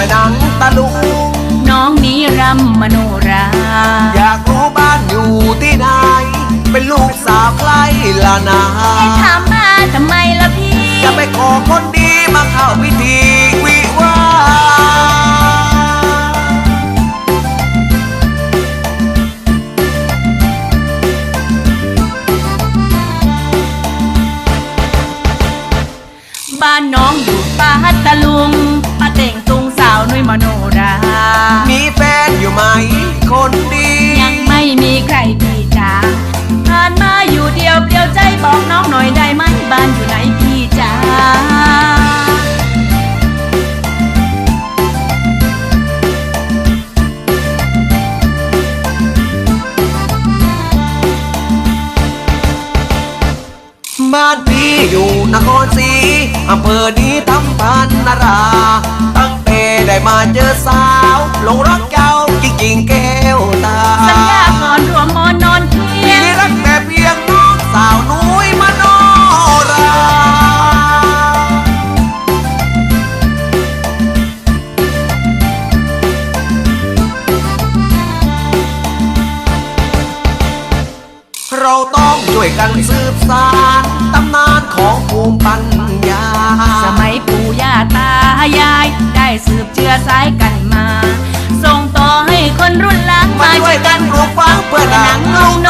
อยหนังตะลุงน้องนี้รำมโนรา อยากรู้บ้านอยู่ที่ไหน เป็นลูกสาวใครล่ะนะให้ถามมาทำไมล่ะพี่ จะไปขอคนดีมาเข้าพิธีวิวาห์บ้านน้องอยู่ป้าฮัตตะลุง มโนรา มีแฟนอยู่ไหมคนดี ยังไม่มีใครพี่จ๋าผ่านมาอยู่เดียวเปลี่ยวใจบอกน้องหน่อยได้ไหมบ้านอยู่ไหนพี่จ๋าบ้านพี่อยู่นครศรีอำเภอนี้ทำพันนาราตั้งแต่ ได้มาเจอสาวหลงรักเจ้าจริงๆแก้วตาสัญญาก่อนรวมมอนนอนเพียงที่รักแต่เพียงน้องสาวนุ้ยมโนราเราต้องช่วยกันสืบสานตำนานของภูมิปัญญา สมัยปู่ย่าตายาย ได้สืบเชื้อสายกันมา ส่งต่อให้คนรุ่นหลังมาช่วยกันปลูกฝังเพื่อหนังเงาโน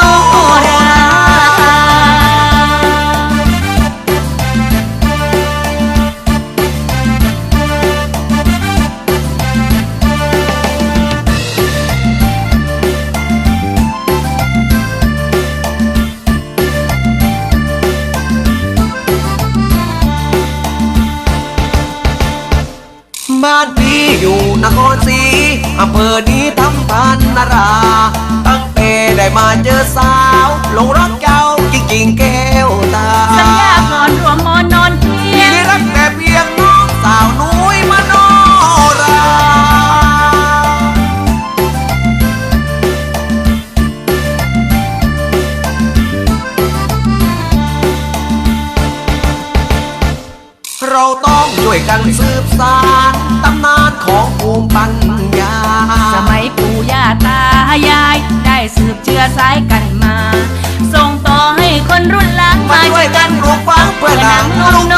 อยู่นครศรีอำเภอนี้ทำพันนารา ตั้งแต่ได้มาเจอสาวหลงรักเจ้า เราต้องช่วยกันสืบสานตำนานของภูมิปัญญา สมัยปู่ย่าตายาย ได้สืบเชื้อสายกันมา ส่งต่อให้คนรุ่นหลังมาช่วยกันปลูกฝังเพื่อหนังลุงโน